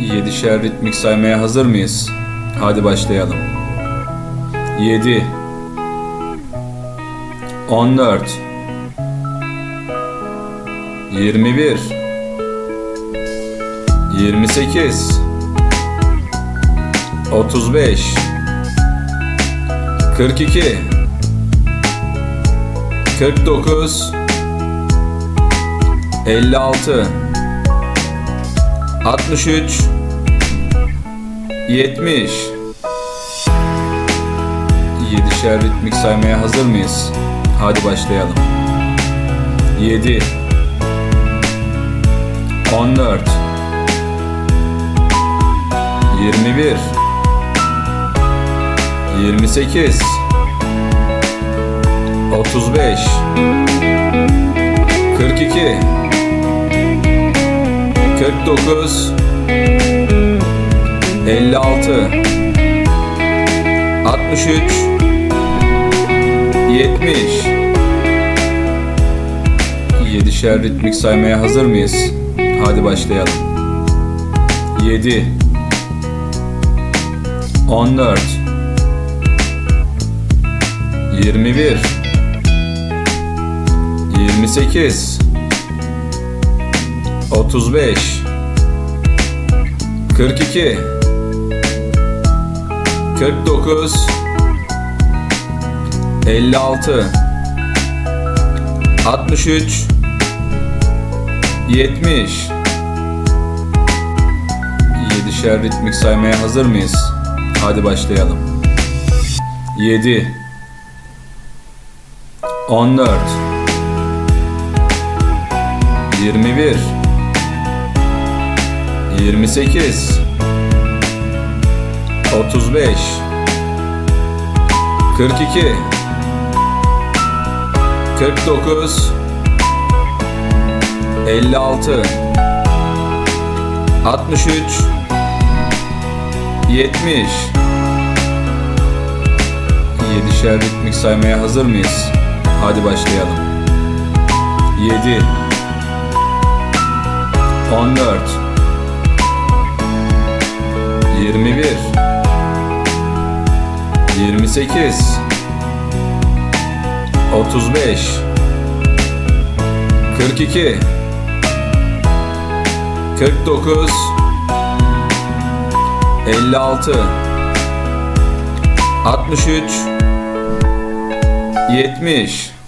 Yedişer ritmik saymaya hazır mıyız? Hadi başlayalım. 7 14 21 28 35 42 49 56 63 70 Yedişer ritmik saymaya hazır mıyız? Hadi başlayalım. 7 14 21 28 35 42 49 56 63 70 Yedişer ritmik saymaya hazır mıyız? Hadi başlayalım. 7 14 21 28 35 42 49 56 63 70 Yedişer ritmik saymaya hazır mıyız? Hadi başlayalım. 7 14 21 28 35 42 49 56 63 70 Yedişer ritmik saymaya hazır mıyız? Hadi başlayalım. 7 14 21 28 35 42 49 56 63 70